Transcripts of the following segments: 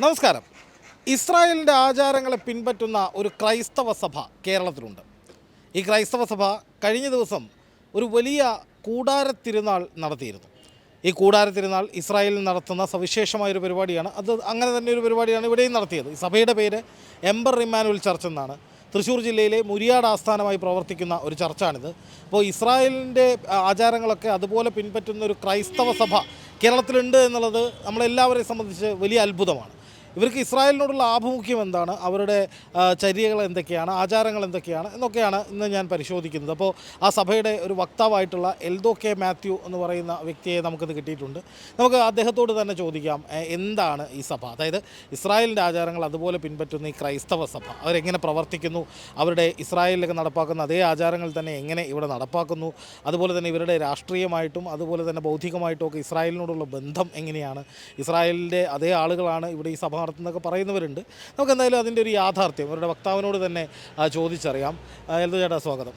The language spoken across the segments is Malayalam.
നമസ്കാരം. ഇസ്രായേലിന്റെ ആചാരങ്ങളെ പിൻപറ്റുന്ന ഒരു ക്രൈസ്തവ സഭ കേരളത്തിലുണ്ട്. ഈ ക്രൈസ്തവ സഭ കഴിഞ്ഞ ദിവസം ഒരു വലിയ കൂടാര തിരുനാൾ നടത്തിയിരുന്നു. ഈ കൂടാര തിരുനാൾ ഇസ്രായേലിൽ നടത്തുന്ന സവിശേഷമായൊരു പരിപാടിയാണ്. അത് അങ്ങനെ തന്നെ ഒരു പരിപാടിയാണ് ഇവിടെയും നടത്തിയത്. ഈ സഭയുടെ പേര് എംബർ ഇമ്മാനുവൽ ചർച്ച് എന്നാണ്. തൃശ്ശൂർ ജില്ലയിലെ മുരിയാട് ആസ്ഥാനമായി പ്രവർത്തിക്കുന്ന ഒരു ചർച്ചാണിത്. അപ്പോൾ ഇസ്രായേലിന്റെ ആചാരങ്ങളൊക്കെ അതുപോലെ പിൻപറ്റുന്ന ഒരു ക്രൈസ്തവ സഭ കേരളത്തിലുണ്ട് എന്നുള്ളത് നമ്മളെല്ലാവരെയും സംബന്ധിച്ച് വലിയ അത്ഭുതമാണ്. ഇവർക്ക് ഇസ്രായേലിനോടുള്ള ആഭിമുഖ്യം എന്താണ്? അവരുടെ ചര്യകൾ എന്തൊക്കെയാണ്? ആചാരങ്ങൾ എന്തൊക്കെയാണ്? എന്നൊക്കെയാണ് ഇന്ന് ഞാൻ പരിശോധിക്കുന്നത്. അപ്പോൾ ആ സഭയുടെ ഒരു വക്താവായിട്ടുള്ള എൽദോ കെ മാത്യു എന്ന് പറയുന്ന വ്യക്തിയെ നമുക്കിത് കിട്ടിയിട്ടുണ്ട്. നമുക്ക് അദ്ദേഹത്തോട് തന്നെ ചോദിക്കാം എന്താണ് ഈ സഭ? അതായത് ഇസ്രായേലിന്റെ ആചാരങ്ങൾ അതുപോലെ പിൻപറ്റുന്ന ഈ ക്രൈസ്തവ സഭ അവരെങ്ങനെ പ്രവർത്തിക്കുന്നു? അവരുടെ ഇസ്രായേലിലൊക്കെ നടപ്പാക്കുന്ന അതേ ആചാരങ്ങൾ തന്നെ എങ്ങനെ ഇവിടെ നടപ്പാക്കുന്നു? അതുപോലെ തന്നെ ഇവരുടെ രാഷ്ട്രീയമായിട്ടും അതുപോലെ തന്നെ ബൗദ്ധികമായിട്ടും ഒക്കെ ഇസ്രായേലിനോടുള്ള ബന്ധം എങ്ങനെയാണ്? ഇസ്രായേലിന്റെ അതേ ആളുകളാണ് ഇവിടെ ഈ സഭ നടത്തുന്നതൊക്കെ പറയുന്നവരുണ്ട്. നമുക്ക് എന്തായാലും അതിന്റെ ഒരു യാഥാർത്ഥ്യം അവരുടെ വക്താവിനോട് തന്നെ ചോദിച്ചറിയാം. എൽദോ ചേട്ടാ സ്വാഗതം.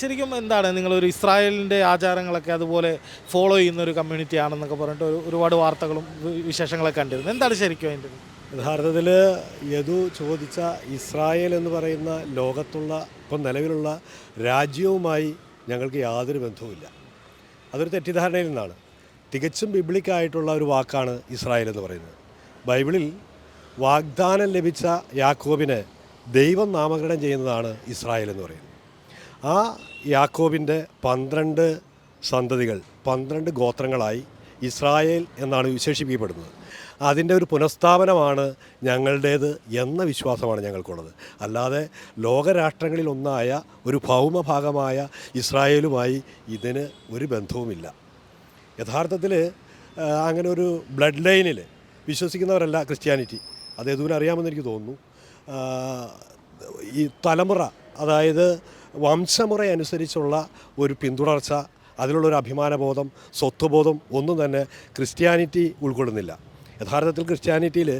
ശരിക്കും എന്താണ് നിങ്ങളൊരു ഇസ്രായേലിന്റെ ആചാരങ്ങളൊക്കെ അതുപോലെ ഫോളോ ചെയ്യുന്ന ഒരു കമ്മ്യൂണിറ്റി ആണെന്നൊക്കെ പറഞ്ഞിട്ട് ഒരുപാട് വാർത്തകളും വിശേഷങ്ങളൊക്കെ കണ്ടിരുന്നു. എന്താണ് ശരിക്കും അതിന്റെ യഥാർത്ഥത്തിൽ യദു ചോദിച്ച ഇസ്രായേൽ എന്ന് പറയുന്ന ലോകത്തുള്ള ഇപ്പം നിലവിലുള്ള രാജ്യവുമായി ഞങ്ങൾക്ക് യാതൊരു ബന്ധവുമില്ല. അതൊരു തെറ്റിദ്ധാരണയിൽ നിന്നാണ്. തികച്ചും ബിബ്ലിക്കായിട്ടുള്ള ഒരു വാക്കാണ് ഇസ്രായേൽ എന്ന് പറയുന്നത്. ബൈബിളിൽ വാഗ്ദാനം ലഭിച്ച യാക്കോബിനെ ദൈവം നാമകരണം ചെയ്യുന്നതാണ് ഇസ്രായേൽ എന്ന് പറയുന്നത്. ആ യാക്കോബിന്റെ പന്ത്രണ്ട് സന്തതികൾ പന്ത്രണ്ട് ഗോത്രങ്ങളായി ഇസ്രായേൽ എന്നാണ് വിശേഷിപ്പിക്കപ്പെടുന്നത്. അതിന്റെ ഒരു പുനഃസ്ഥാപനമാണ് ഞങ്ങളുടേത് എന്ന വിശ്വാസമാണ് ഞങ്ങൾക്കുള്ളത്. അല്ലാതെ ലോകരാഷ്ട്രങ്ങളിൽ ഒന്നായ ഒരു ഭൗമഭാഗമായ ഇസ്രായേലുമായി ഇതിന് ഒരു ബന്ധവുമില്ല. യഥാർത്ഥത്തിൽ അങ്ങനെ ഒരു ബ്ലഡ് ലൈനിൽ വിശ്വസിക്കുന്നവരല്ല ക്രിസ്ത്യാനിറ്റി. അത് യദുവിന് അറിയാമെന്ന് എനിക്ക് തോന്നുന്നു. ഈ തലമുറ അതായത് വംശമുറ അനുസരിച്ചുള്ള ഒരു പിന്തുടർച്ച അതിലുള്ളൊരു അഭിമാനബോധം സ്വത്വബോധം ഒന്നും തന്നെ ക്രിസ്ത്യാനിറ്റി ഉൾക്കൊള്ളുന്നില്ല. യഥാർത്ഥത്തിൽ ക്രിസ്ത്യാനിറ്റിയിൽ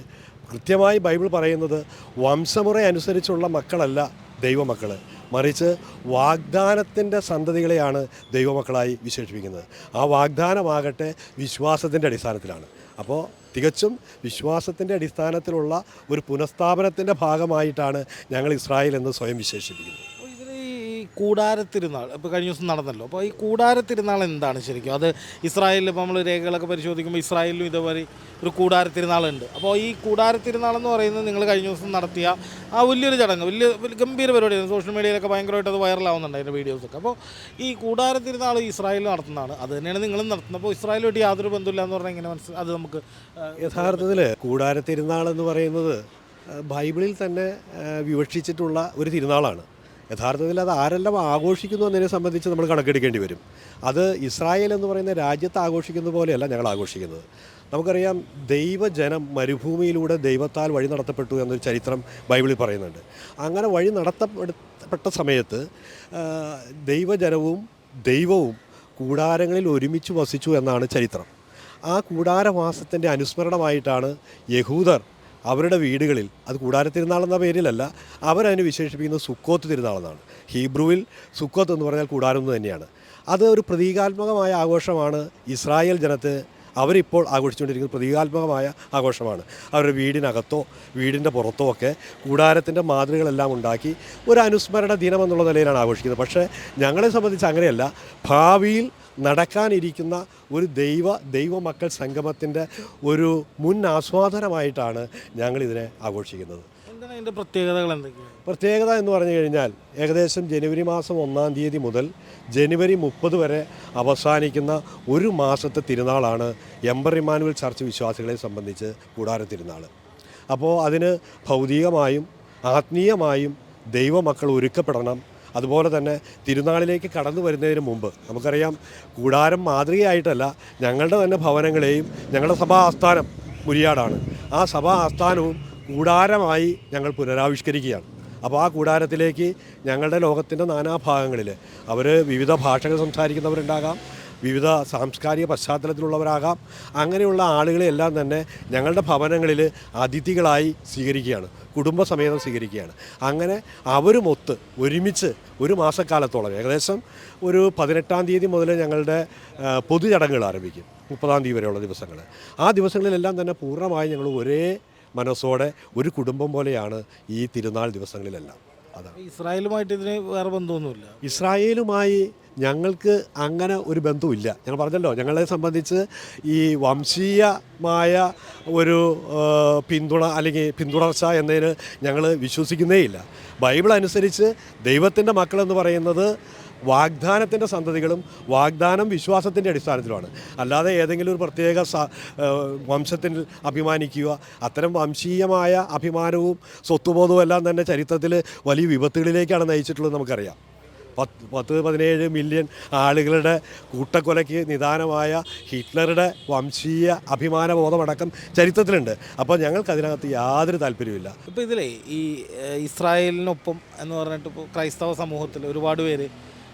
കൃത്യമായി ബൈബിൾ പറയുന്നത് വംശമുറ അനുസരിച്ചുള്ള മക്കളല്ല ദൈവമക്കൾ മറിച്ച് വാഗ്ദാനത്തിന്റെ സന്തതികളെയാണ് ദൈവമക്കളായി വിശേഷിപ്പിക്കുന്നത്. ആ വാഗ്ദാനമാകട്ടെ വിശ്വാസത്തിന്റെ അടിസ്ഥാനത്തിലാണ്. അപ്പോൾ തികച്ചും വിശ്വാസത്തിന്റെ അടിസ്ഥാനത്തിലുള്ള ഒരു പുനഃസ്ഥാപനത്തിന്റെ ഭാഗമായിട്ടാണ് ഞങ്ങൾ ഇസ്രായേൽ എന്ന് സ്വയം വിശേഷിപ്പിക്കുന്നത്. കൂടാരത്തിരുന്നാൾ ഇപ്പോൾ കഴിഞ്ഞ ദിവസം നടന്നല്ലോ. അപ്പോൾ ഈ കൂടാരത്തിരുന്നാൾ എന്താണ് ശരിക്കും? അത് ഇസ്രായേലിൽ ഇപ്പോൾ നമ്മൾ രേഖകളൊക്കെ പരിശോധിക്കുമ്പോൾ ഇസ്രായേലിലും ഇതേപോലെ ഒരു കൂടാരത്തിരുന്നാളുണ്ട്. അപ്പോൾ ഈ കൂടാരത്തിരുന്നാൾ എന്ന് പറയുന്നത് നിങ്ങൾ കഴിഞ്ഞ ദിവസം നടത്തിയ ആ വലിയൊരു ചടങ്ങ് വലിയ ഗംഭീര പരിപാടിയാണ്. സോഷ്യൽ മീഡിയയിലൊക്കെ ഭയങ്കരമായിട്ട് അത് വൈറലാവുന്നുണ്ട് അതിന്റെ വീഡിയോസൊക്കെ. അപ്പോൾ ഈ കൂടാരത്തിരുന്നാൾ ഇസ്രായേലിൽ നടത്തുന്നതാണ്. അത് തന്നെയാണ് നിങ്ങളും നടത്തുന്നത്. അപ്പോൾ ഇസ്രായേലുമായിട്ട് യാതൊരു ബന്ധമില്ല എന്ന് പറഞ്ഞാൽ ഇങ്ങനെ മനസ്സിൽ അത് നമുക്ക് യഥാർത്ഥത്തിൽ കൂടാരത്തിരുന്നാൾ എന്ന് പറയുന്നത് ബൈബിളിൽ തന്നെ വിവക്ഷിച്ചിട്ടുള്ള ഒരു തിരുനാളാണ്. യഥാർത്ഥത്തിൽ അത് ആരെല്ലാം ആഘോഷിക്കുന്നു എന്നതിനെ സംബന്ധിച്ച് നമ്മൾ കണക്കെടുക്കേണ്ടി വരും. അത് ഇസ്രായേൽ എന്ന് പറയുന്ന രാജ്യത്ത് ആഘോഷിക്കുന്ന പോലെയല്ല ഞങ്ങൾ ആഘോഷിക്കുന്നത്. നമുക്കറിയാം ദൈവജനം മരുഭൂമിയിലൂടെ ദൈവത്താൽ വഴി നടത്തപ്പെട്ടു എന്നൊരു ചരിത്രം ബൈബിളിൽ പറയുന്നുണ്ട്. അങ്ങനെ വഴി നടത്തപ്പെട്ട സമയത്ത് ദൈവജനവും ദൈവവും കൂടാരങ്ങളിൽ ഒരുമിച്ച് വസിച്ചു എന്നാണ് ചരിത്രം. ആ കൂടാരവാസത്തിന്റെ അനുസ്മരണമായിട്ടാണ് യഹൂദർ അവരുടെ വീടുകളിൽ അത് കൂടാരത്തിരുന്നാളെന്ന പേരിലല്ല അവരതിനെ വിശേഷിപ്പിക്കുന്നത് സുക്കോത്ത് തിരുനാളെന്നാണ്. ഹീബ്രുവിൽ സുക്കോത്ത് എന്ന് പറഞ്ഞാൽ കൂടാരം എന്ന് തന്നെയാണ്. അത് ഒരു പ്രതീകാത്മകമായ ആഘോഷമാണ്. ഇസ്രായേൽ ജനത്തെ അവരിപ്പോൾ ആഘോഷിച്ചുകൊണ്ടിരിക്കുന്ന പ്രതീകാത്മകമായ ആഘോഷമാണ്. അവരുടെ വീടിനകത്തോ വീടിന്റെ പുറത്തോ ഒക്കെ കൂടാരത്തിന്റെ മാതൃകളെല്ലാം ഉണ്ടാക്കി ഒരു അനുസ്മരണ ദിനം എന്നുള്ള നിലയിലാണ് ആഘോഷിക്കുന്നത്. പക്ഷേ ഞങ്ങളെ സംബന്ധിച്ച് അങ്ങനെയല്ല. ഭാവിയിൽ നടക്കാനിരിക്കുന്ന ഒരു ദൈവ ദൈവമക്കൾ സംഗമത്തിന്റെ ഒരു മുൻ ആസ്വാദനമായിട്ടാണ് ഞങ്ങളിതിനെ ആഘോഷിക്കുന്നത്. എന്താണ് അതിന്റെ പ്രത്യേകതകൾ എന്തൊക്കെയാണ്? പ്രത്യേകത എന്ന് പറഞ്ഞു കഴിഞ്ഞാൽ ഏകദേശം ജനുവരി മാസം ഒന്നാം തീയതി മുതൽ ജനുവരി മുപ്പത് വരെ അവസാനിക്കുന്ന ഒരു മാസത്തെ തിരുനാളാണ് എംബർ ഇമാനുവൽ ചർച്ച് വിശ്വാസികളെ സംബന്ധിച്ച് കൂടാര തിരുനാൾ. അപ്പോൾ അതിന് ഭൗതികമായും ആത്മീയമായും ദൈവമക്കൾ ഒരുക്കപ്പെടണം. അതുപോലെ തന്നെ തിരുനാളിലേക്ക് കടന്നു വരുന്നതിന് മുമ്പ് നമുക്കറിയാം കൂടാരം മാതൃകയായിട്ടല്ല ഞങ്ങളുടെ തന്നെ ഭവനങ്ങളെയും ഞങ്ങളുടെ സഭാ ആസ്ഥാനം മുരിയാടാണ് ആ സഭാ ആസ്ഥാനവും കൂടാരമായി ഞങ്ങൾ പുനരാവിഷ്കരിക്കുകയാണ്. അപ്പോൾ ആ കൂടാരത്തിലേക്ക് ഞങ്ങളുടെ ലോകത്തിന്റെ നാനാഭാഗങ്ങളിൽ അവർ വിവിധ ഭാഷകൾ സംസാരിക്കുന്നവരുണ്ടാകാം വിവിധ സാംസ്കാരിക പശ്ചാത്തലത്തിലുള്ളവരാകാം. അങ്ങനെയുള്ള ആളുകളെല്ലാം തന്നെ ഞങ്ങളുടെ ഭവനങ്ങളിൽ അതിഥികളായി സ്വീകരിക്കുകയാണ്. കുടുംബസമേതം സ്വീകരിക്കുകയാണ്. അങ്ങനെ അവരുമൊത്ത് ഒരുമിച്ച് ഒരു മാസക്കാലത്തോളം ഏകദേശം ഒരു പതിനെട്ടാം തീയതി മുതൽ ഞങ്ങളുടെ പൊതു പൊതുചടങ്ങുകൾ ആരംഭിക്കും. മുപ്പതാം തീയതി വരെയുള്ള ദിവസങ്ങൾ. ആ ദിവസങ്ങളിലെല്ലാം തന്നെ പൂർണമായി ഞങ്ങൾ ഒരേ മനസ്സോടെ ഒരു കുടുംബം പോലെയാണ് ഈ തിരുനാൾ ദിവസങ്ങളിലെല്ലാം. അതാണ്. ഇസ്രായേലുമായിട്ട് ഇതിന് വേറെ ബന്ധമൊന്നുമില്ല. ഇസ്രായേലുമായി ഞങ്ങൾക്ക് അങ്ങനെ ഒരു ബന്ധമില്ല ഞാൻ പറഞ്ഞല്ലോ ഞങ്ങളെ സംബന്ധിച്ച് ഈ വംശീയമായ ഒരു പിന്തുണ അല്ലെങ്കിൽ പിന്തുടർച്ച എന്നതിന് ഞങ്ങൾ വിശ്വസിക്കുന്നേയില്ല. ബൈബിൾ അനുസരിച്ച് ദൈവത്തിന്റെ മക്കളെന്ന് പറയുന്നത് വാഗ്ദാനത്തിന്റെ സന്തതികളും വാഗ്ദാനം വിശ്വാസത്തിന്റെ അടിസ്ഥാനത്തിലുമാണ്. അല്ലാതെ ഏതെങ്കിലും ഒരു പ്രത്യേക വംശത്തിൽ അഭിമാനിക്കുക അത്തരം വംശീയമായ അഭിമാനവും സ്വത്തുബോധവും എല്ലാം തന്നെ ചരിത്രത്തിൽ വലിയ വിപത്തുകളിലേക്കാണ് നയിച്ചിട്ടുള്ളത് നമുക്കറിയാം. പത്ത് പത്ത് പതിനേഴ് മില്യൺ ആളുകളുടെ കൂട്ടക്കൊലയ്ക്ക് നിദാനമായ ഹിറ്റ്ലറുടെ വംശീയ അഭിമാനബോധമടക്കം ചരിത്രത്തിലുണ്ട്. അപ്പോൾ ഞങ്ങൾക്ക് അതിനകത്ത് യാതൊരു താല്പര്യമില്ല ഇപ്പോൾ ഇതിലേ ഈ ഇസ്രായേലിനൊപ്പം എന്ന് പറഞ്ഞിട്ട് ഇപ്പോൾ ക്രൈസ്തവ സമൂഹത്തിൽ ഒരുപാട് പേര്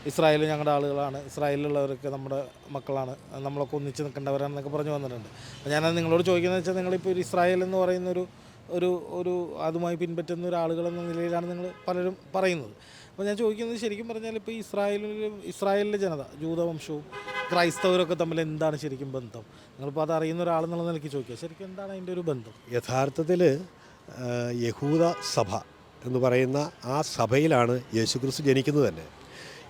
ഇസ്രായേൽ ഞങ്ങളുടെ ആളുകളാണ്. ഇസ്രായേലിലുള്ളവരൊക്കെ നമ്മുടെ മക്കളാണ്. നമ്മളൊക്കെ ഒന്നിച്ച് നിൽക്കേണ്ടവരാണെന്നൊക്കെ പറഞ്ഞു വന്നിട്ടുണ്ട്. അപ്പോൾ ഞാനത് നിങ്ങളോട് ചോദിക്കുന്നത് വെച്ചാൽ നിങ്ങളിപ്പോൾ ഒരു ഇസ്രായേൽ എന്ന് പറയുന്നൊരു ഒരു ഒരു അതുമായി പിൻപറ്റുന്ന ഒരു ആളുകളെന്ന നിലയിലാണ് നിങ്ങൾ പലരും പറയുന്നത്. അപ്പോൾ ഞാൻ ചോദിക്കുന്നത് ശരിക്കും പറഞ്ഞാൽ ഇപ്പോൾ ഇസ്രായേലിലും ഇസ്രായേലിൽ ഇസ്രായേലിലെ ജനത ജൂതവംശവും ക്രൈസ്തവരൊക്കെ തമ്മിൽ എന്താണ് ശരിക്കും ബന്ധം? നിങ്ങളിപ്പോൾ അത് അറിയുന്ന ഒരാളെന്നുള്ള നിലയ്ക്ക് ചോദിക്കുക. ശരിക്കും എന്താണ് അതിന്റെ ഒരു ബന്ധം? യഥാർത്ഥത്തിൽ യഹൂദ സഭ എന്ന് പറയുന്ന ആ സഭയിലാണ് യേശുക്രിസ്തു ജനിക്കുന്നത് തന്നെ.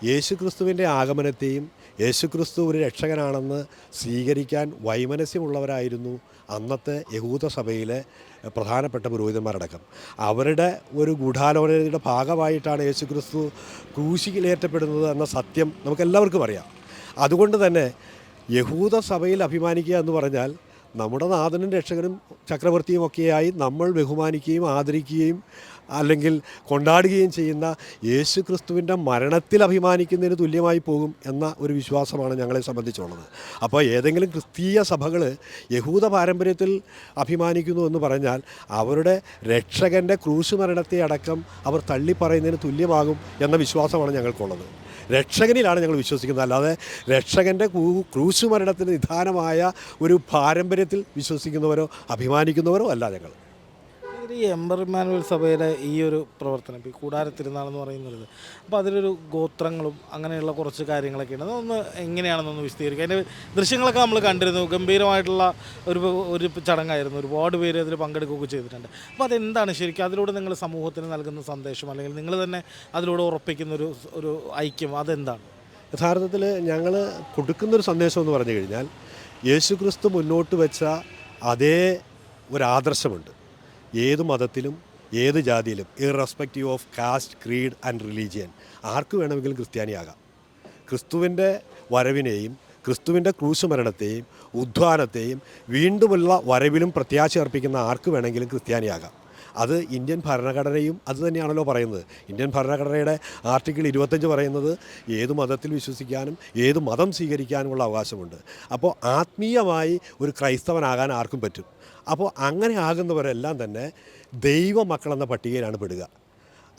യേശുക്രിസ്തുവിന്റെ ആഗമനത്തെയും യേശുക്രിസ്തു ഒരു രക്ഷകനാണെന്ന് സ്വീകരിക്കാൻ വൈമനസ്യമുള്ളവരായിരുന്നു അന്നത്തെ യഹൂദ സഭയിലെ പ്രധാനപ്പെട്ട പുരോഹിതന്മാരടക്കം. അവരുടെ ഒരു ഗൂഢാലോചനയുടെ ഭാഗമായിട്ടാണ് യേശുക്രിസ്തു ക്രൂശിയിലേറ്റപ്പെടുന്നത് എന്ന സത്യം നമുക്കെല്ലാവർക്കും അറിയാം. അതുകൊണ്ട് തന്നെ യഹൂദ സഭയിൽ അഭിമാനിക്കുക എന്ന് പറഞ്ഞാൽ നമ്മുടെ നാഥനും രക്ഷകനും ചക്രവർത്തിയും ഒക്കെയായി നമ്മൾ ബഹുമാനിക്കുകയും ആദരിക്കുകയും അല്ലെങ്കിൽ കൊണ്ടാടുകയും ചെയ്യുന്ന യേശു ക്രിസ്തുവിന്റെ മരണത്തിൽ അഭിമാനിക്കുന്നതിന് തുല്യമായി പോകും എന്ന ഒരു വിശ്വാസമാണ് ഞങ്ങളെ സംബന്ധിച്ചുള്ളത്. അപ്പോൾ ഏതെങ്കിലും ക്രിസ്തീയ സഭകൾ യഹൂദ പാരമ്പര്യത്തിൽ അഭിമാനിക്കുന്നു എന്ന് പറഞ്ഞാൽ അവരുടെ രക്ഷകന്റെ ക്രൂശ് മരണത്തെ അടക്കം അവർ തള്ളിപ്പറയുന്നതിന് തുല്യമാകും എന്ന വിശ്വാസമാണ് ഞങ്ങൾക്കുള്ളത്. രക്ഷകനിലാണ് ഞങ്ങൾ വിശ്വസിക്കുന്നത്. അല്ലാതെ രക്ഷകന്റെ ക്രൂശു മരണത്തിന് നിധാനമായ ഒരു പാരമ്പര്യത്തിൽ വിശ്വസിക്കുന്നവരോ അഭിമാനിക്കുന്നവരോ അല്ല ഞങ്ങൾ. ഈ എംബർ ഇമാനുവൽ സഭയുടെ ഈ ഒരു പ്രവർത്തനം ഇപ്പോൾ ഈ കൂടാര തിരുനാളെന്ന് പറയുന്നത് അപ്പോൾ അതിലൊരു ഗോത്രങ്ങളും അങ്ങനെയുള്ള കുറച്ച് കാര്യങ്ങളൊക്കെ ഉണ്ട്. അതൊന്ന് എങ്ങനെയാണെന്നൊന്ന് വിശദീകരിക്കുക അതിന്റെ ദൃശ്യങ്ങളൊക്കെ നമ്മൾ കണ്ടിരുന്നു. ഗംഭീരമായിട്ടുള്ള ഒരു ഒരു ചടങ്ങായിരുന്നു. ഒരുപാട് പേര് അതിൽ പങ്കെടുക്കുകയൊക്കെ ചെയ്തിട്ടുണ്ട്. അപ്പോൾ അതെന്താണ് ശരിക്കും അതിലൂടെ നിങ്ങൾ സമൂഹത്തിന് നൽകുന്ന സന്ദേശം? അല്ലെങ്കിൽ നിങ്ങൾ തന്നെ അതിലൂടെ ഉറപ്പിക്കുന്ന ഒരു ഒരു ഐക്യം അതെന്താണ്? യഥാർത്ഥത്തിൽ ഞങ്ങൾ കൊടുക്കുന്നൊരു സന്ദേശം എന്ന് പറഞ്ഞു കഴിഞ്ഞാൽ യേശുക്രിസ്തു മുന്നോട്ട് വെച്ച അതേ ഒരു ആദർശമുണ്ട് ഏത് മതത്തിലും ഏത് ജാതിയിലും irrespective of caste creed and religion ആർക്ക് വേണമെങ്കിലും ക്രിസ്ത്യാനിയാകാം. ക്രിസ്തുവിന്റെ വരവിനെയും ക്രിസ്തുവിന്റെ ക്രൂശുമരണത്തെയും ഉദ്ധാനത്തെയും വീണ്ടുമുള്ള വരവിലും പ്രത്യാശ അർപ്പിക്കുന്ന ആർക്ക് വേണമെങ്കിലും ക്രിസ്ത്യാനിയാകാം. അത് ഇന്ത്യൻ ഭരണഘടനയും അത് തന്നെയാണല്ലോ പറയുന്നത്. ഇന്ത്യൻ ഭരണഘടനയുടെ ആർട്ടിക്കിൾ ഇരുപത്തഞ്ച് പറയുന്നത് ഏത് മതത്തിൽ വിശ്വസിക്കാനും ഏത് മതം സ്വീകരിക്കാനുമുള്ള അവകാശമുണ്ട്. അപ്പോൾ ആത്മീയമായി ഒരു ക്രൈസ്തവനാകാൻ ആർക്കും പറ്റും. അപ്പോൾ അങ്ങനെ ആകുന്നവരെല്ലാം തന്നെ ദൈവമക്കളെന്ന പട്ടികയിലാണ് പെടുക.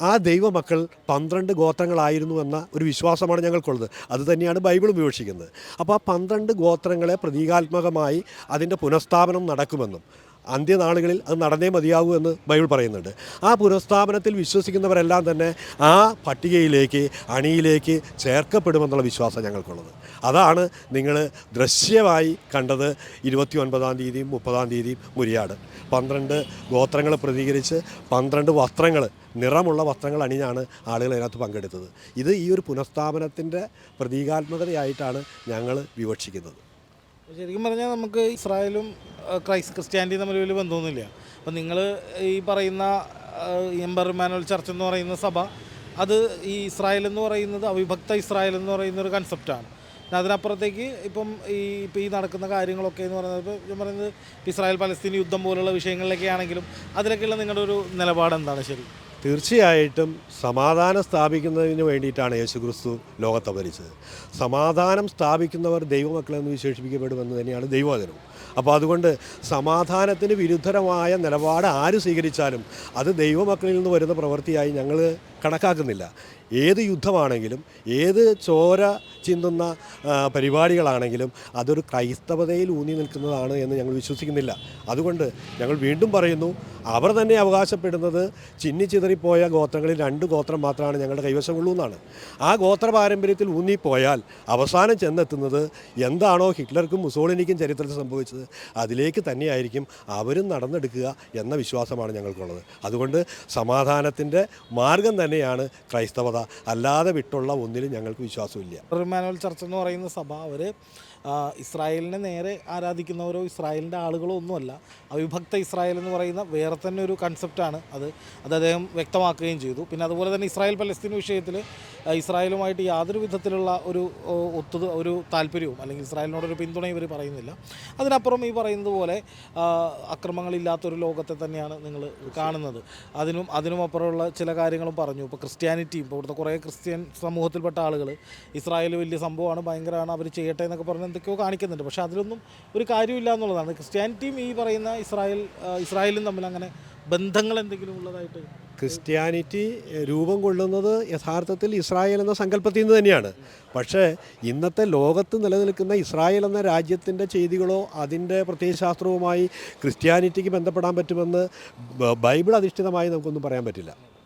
ആ ദൈവമക്കൾ പന്ത്രണ്ട് ഗോത്രങ്ങളായിരുന്നു എന്ന ഒരു വിശ്വാസമാണ് ഞങ്ങൾക്കുള്ളത്. അത് തന്നെയാണ് ബൈബിളും വിവക്ഷിക്കുന്നത് അപ്പോൾ ആ പന്ത്രണ്ട് ഗോത്രങ്ങളെ പ്രതീകാത്മകമായി അതിന്റെ പുനഃസ്ഥാപനം നടക്കുമെന്നും അന്ത്യനാളുകളിൽ അത് നടന്നേ മതിയാകൂ എന്ന് ബൈബിൾ പറയുന്നുണ്ട്. ആ പുനഃസ്ഥാപനത്തിൽ വിശ്വസിക്കുന്നവരെല്ലാം തന്നെ ആ പട്ടികയിലേക്ക് അണിയിലേക്ക് ചേർക്കപ്പെടുമെന്നുള്ള വിശ്വാസം ഞങ്ങൾക്കുള്ളത്. അതാണ് നിങ്ങൾ ദൃശ്യമായി കണ്ടത് ഇരുപത്തി ഒൻപതാം തീയതിയും മുപ്പതാം തീയതിയും മുരിയാട്. പന്ത്രണ്ട് ഗോത്രങ്ങളെ പ്രതികരിച്ച് പന്ത്രണ്ട് വസ്ത്രങ്ങൾ നിറമുള്ള വസ്ത്രങ്ങൾ അണിഞ്ഞാണ് ആളുകൾ അതിനകത്ത് പങ്കെടുത്തത്. ഇത് ഈ ഒരു പുനഃസ്ഥാപനത്തിന്റെ പ്രതീകാത്മകതയായിട്ടാണ് ഞങ്ങൾ വിവക്ഷിക്കുന്നത്. ശരിക്കും പറഞ്ഞാൽ നമുക്ക് ഇസ്രായേലും ക്രൈസ്റ്റ് ക്രിസ്ത്യാനിറ്റി തമ്മിൽ വലിയ ബന്ധമൊന്നുമില്ല. അപ്പം നിങ്ങൾ ഈ പറയുന്ന എംബർ മാനുവൽ ചർച്ച് എന്ന് പറയുന്ന സഭ അത് ഈ ഇസ്രായേൽ എന്ന് പറയുന്നത് അവിഭക്ത ഇസ്രായേൽ എന്ന് പറയുന്ന ഒരു കൺസെപ്റ്റാണ് അതിനപ്പുറത്തേക്ക് ഇപ്പം ഈ ഇപ്പം ഈ നടക്കുന്ന കാര്യങ്ങളൊക്കെ എന്ന് പറയുന്നത് ഇപ്പോൾ ഞാൻ പറയുന്നത് ഇസ്രായേൽ പലസ്തീൻ യുദ്ധം പോലുള്ള വിഷയങ്ങളിലൊക്കെ ആണെങ്കിലും അതിലൊക്കെയുള്ള നിങ്ങളുടെ ഒരു നിലപാട് എന്താണ് ശരി. തീർച്ചയായിട്ടും സമാധാനം സ്ഥാപിക്കുന്നതിന് വേണ്ടിയിട്ടാണ് യേശു ക്രിസ്തു ലോകത്തെ ഭരിച്ചത് സമാധാനം സ്ഥാപിക്കുന്നവർ ദൈവമക്കളെന്ന് വിശേഷിപ്പിക്കപ്പെടുമെന്ന് തന്നെയാണ് ദൈവവചനം അപ്പോൾ അതുകൊണ്ട് സമാധാനത്തിന് വിരുദ്ധരമായ നിലപാട് ആര് സ്വീകരിച്ചാലും അത് ദൈവമക്കളിൽ നിന്ന് വരുന്ന പ്രവൃത്തിയായി ഞങ്ങൾ കണക്കാക്കുന്നില്ല. ഏത് യുദ്ധമാണെങ്കിലും ഏത് ചോര ചിന്തുന്ന പരിപാടികളാണെങ്കിലും അതൊരു ക്രൈസ്തവതയിൽ ഊന്നി നിൽക്കുന്നതാണ് എന്ന് ഞങ്ങൾ വിശ്വസിക്കുന്നില്ല. അതുകൊണ്ട് ഞങ്ങൾ വീണ്ടും പറയുന്നു അവർ തന്നെ അവകാശപ്പെടുന്നത് ചിന്നിച്ചിതറിപ്പോയ ഗോത്രങ്ങളിൽ രണ്ട് ഗോത്രം മാത്രമാണ് ഞങ്ങളുടെ കൈവശമുള്ളൂ എന്നാണ്. ആ ഗോത്ര പാരമ്പര്യത്തിൽ ഊന്നിപ്പോയാൽ അവസാനം ചെന്നെത്തുന്നത് എന്താണോ ഹിറ്റ്ലർക്കും മുസോളിനിക്കും ചരിത്രത്തിൽ സംഭവിച്ചത് അതിലേക്ക് തന്നെയായിരിക്കും അവരും നടന്നെടുക്കുക എന്ന വിശ്വാസമാണ് ഞങ്ങൾക്കുള്ളത്. അതുകൊണ്ട് സമാധാനത്തിന്റെ മാർഗം തന്നെയാണ് ക്രൈസ്തവത. അല്ലാതെ വിട്ടുള്ള ഒന്നിലും ഞങ്ങൾക്ക് വിശ്വാസമില്ല. റിമാനുവൽ ചർച്ച് എന്ന് പറയുന്ന സഭ അവർ ഇസ്രായേലിനെ നേരെ ആരാധിക്കുന്നവരോ ഇസ്രായേലിന്റെ ആളുകളോ ഒന്നുമല്ല. അവിഭക്ത ഇസ്രായേൽ എന്ന് പറയുന്ന വേറെ തന്നെ ഒരു കൺസെപ്റ്റാണ് അത്. അത് അദ്ദേഹം വ്യക്തമാക്കുകയും ചെയ്തു. പിന്നെ അതുപോലെ തന്നെ ഇസ്രായേൽ പലസ്തീൻ വിഷയത്തിൽ ഇസ്രായേലുമായിട്ട് യാതൊരു വിധത്തിലുള്ള ഒരു ഒത്തു ഒരു താല്പര്യവും അല്ലെങ്കിൽ ഇസ്രായേലിനോടൊരു പിന്തുണയും ഇവർ പറയുന്നില്ല. അതിനപ്പുറം ഈ പറയുന്നത് പോലെ അക്രമങ്ങളില്ലാത്തൊരു ലോകത്തെ തന്നെയാണ് നിങ്ങൾ കാണുന്നത്. അതിനും അതിനും അപ്പുറമുള്ള ചില കാര്യങ്ങളും പറഞ്ഞു. ഇപ്പോൾ ക്രിസ്ത്യാനിറ്റി ഇപ്പോൾ ഇവിടുത്തെ കുറേ ക്രിസ്ത്യൻ സമൂഹത്തിൽപ്പെട്ട ആളുകൾ ഇസ്രായേൽ വലിയ സംഭവമാണ് ഭയങ്കരമാണ് അവർ ചെയ്യട്ടെ എന്നൊക്കെ പറഞ്ഞ് എന്തൊക്കെയോ കാണിക്കുന്നുണ്ട്. പക്ഷേ അതിലൊന്നും ഒരു കാര്യമില്ല എന്നുള്ളതാണ്. ക്രിസ്ത്യാനിറ്റിയും ഈ പറയുന്ന ഇസ്രായേൽ ഇസ്രായേലും തമ്മിൽ അങ്ങനെ ബന്ധങ്ങൾ എന്തെങ്കിലും ഉള്ളതായിട്ട് ക്രിസ്ത്യാനിറ്റി രൂപം കൊള്ളുന്നത് യഥാർത്ഥത്തിൽ ഇസ്രായേൽ എന്ന സങ്കല്പത്തിൽ നിന്ന് തന്നെയാണ്. പക്ഷേ ഇന്നത്തെ ലോകത്ത് നിലനിൽക്കുന്ന ഇസ്രായേൽ എന്ന രാജ്യത്തിന്റെ ചെയ്തികളോ അതിന്റെ പ്രത്യയശാസ്ത്രവുമായി ക്രിസ്ത്യാനിറ്റിക്ക് ബന്ധപ്പെടാൻ പറ്റുമെന്ന് ബൈബിൾ അധിഷ്ഠിതമായി നമുക്കൊന്നും പറയാൻ പറ്റില്ല.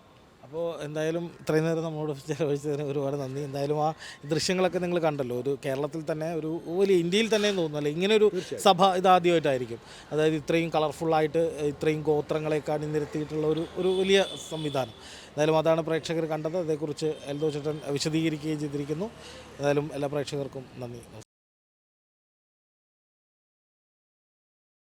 അപ്പോൾ എന്തായാലും ഇത്രയും നേരം നമ്മളോട് ചെലവഴിച്ചതിന് ഒരുപാട് നന്ദി. എന്തായാലും ആ ദൃശ്യങ്ങളൊക്കെ നിങ്ങൾ കണ്ടല്ലോ. ഒരു കേരളത്തിൽ തന്നെ ഒരു വലിയ ഇന്ത്യയിൽ തന്നെ തോന്നുന്നല്ലേ ഇങ്ങനെ ഒരു സഭ ഇതാദ്യമായിട്ടായിരിക്കും അതായത് ഇത്രയും കളർഫുള്ളായിട്ട് ഇത്രയും ഗോത്രങ്ങളെയൊക്കെ അണിനിരത്തിയിട്ടുള്ള ഒരു ഒരു വലിയ സംവിധാനം. എന്തായാലും അതാണ് പ്രേക്ഷകർ കണ്ടത്. അതേക്കുറിച്ച് എൽദോ ചേട്ടൻ വിശദീകരിക്കുകയും ചെയ്തിരിക്കുന്നു. എന്തായാലും എല്ലാ പ്രേക്ഷകർക്കും നന്ദി.